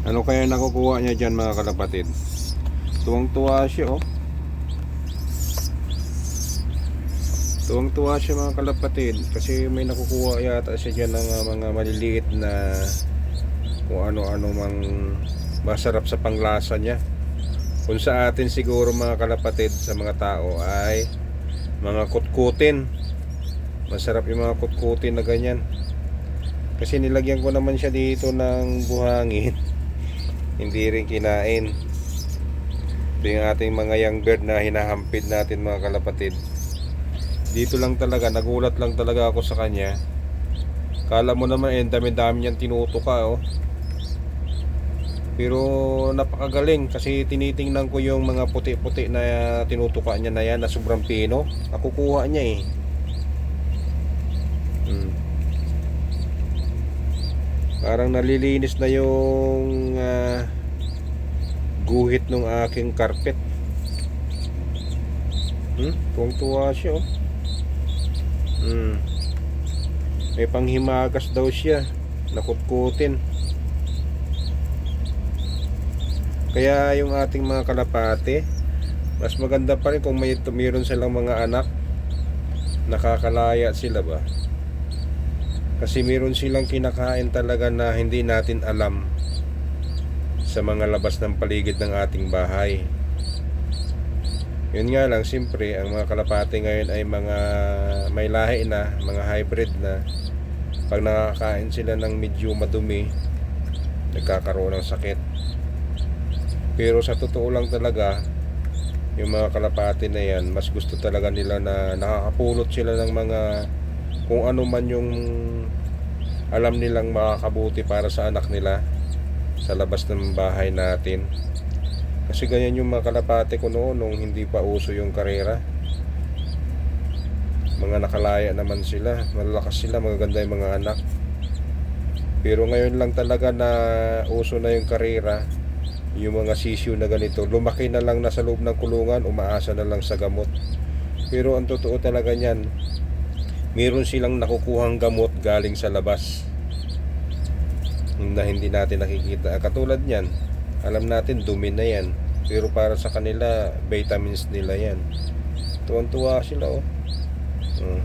Ano kaya nakukuha niya dyan mga kalapatid? Tuwang-tuwa siya oh. Tuwang-tuwa siya mga kalapatid kasi may nakukuha yata siya dyan ng uh, mga maliliit na kung ano-ano mang masarap sa panglasa niya. Kung sa atin siguro mga kalapatid sa mga tao ay mga kutkutin. Masarap yung mga kutkutin na ganyan. Kasi nilagyan ko naman siya dito ng buhangin. Hindi rin kinain. Ito yung ating mga young bird na hinahampid natin mga kalapatid. Dito lang talaga, nagulat lang talaga ako sa kanya. Kala mo naman eh, dami-dami niyang tinutuka oh. Pero napakagaling kasi tinitingnan ko yung mga puti-puti na tinutuka niya na yan na sobrang pino. Nakukuha niya eh. Hmm. Parang nalilinis na yung ah, guhit ng aking carpet. Hmm? Tuwang-tuwa siya oh. Hmm. May panghimagas daw siya. Nakutkutin. Kaya yung ating mga kalapate, mas maganda pa rin kung may mayroon silang mga anak. Nakakalaya sila ba? Kasi meron silang kinakain talaga na hindi natin alam sa mga labas ng paligid ng ating bahay. Yun nga lang, siyempre, ang mga kalapate ngayon ay mga may lahi na, mga hybrid na. Pag nakakain sila ng medyo madumi, nagkakaroon ng sakit. Pero sa totoo lang talaga, yung mga kalapate na yan, mas gusto talaga nila na nakakapulot sila ng mga kung ano man yung alam nilang makakabuti para sa anak nila sa labas ng bahay natin. Kasi ganyan yung mga kalapate ko noon nung hindi pa uso yung karera. Mga nakalaya naman sila, malalakas sila, magaganda yung mga anak. Pero ngayon lang talaga na uso na yung karera, yung mga sisyo na ganito, lumaki na lang na sa loob ng kulungan, umaasa na lang sa gamot. Pero ang totoo talaga niyan, meron silang nakukuhang gamot galing sa labas na hindi natin nakikita. Katulad niyan, alam natin dumi na yan. Pero para sa kanila, vitamins nila yan. Tuwan-tuwa sila oh. Mm.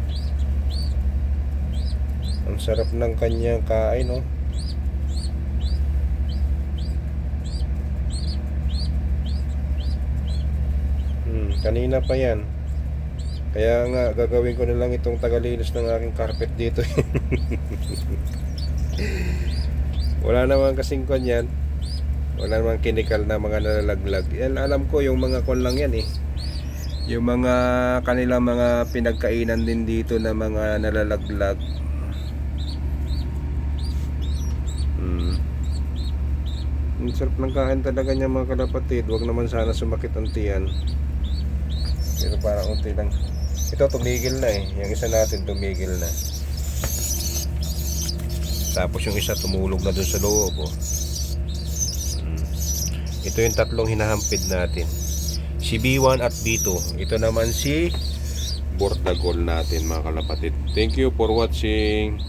Ang sarap ng kanyang kain oh. Hmm, kanina pa yan. Kaya nga, gagawin ko na lang itong tagalinis ng aking carpet dito. Wala naman kasing kwan yan. Wala naman chemical na mga nalalaglag. Yan, alam ko yung mga kwan lang yan eh. Yung mga kanila mga pinagkainan din dito na mga nalalaglag. Hmm. Ang sarap ng kain talaga niya mga kalapatid. Huwag naman sana sumakit ang tiyan. Pero parang unti lang. Ito tumigil na eh. Yung isa natin tumigil na. Tapos yung isa tumulog na dun sa loob. Oh. Mm. Ito yung tatlong hinahampid natin. Si B1 at B2. Ito naman si Bordagol natin mga kalapatid. Thank you for watching.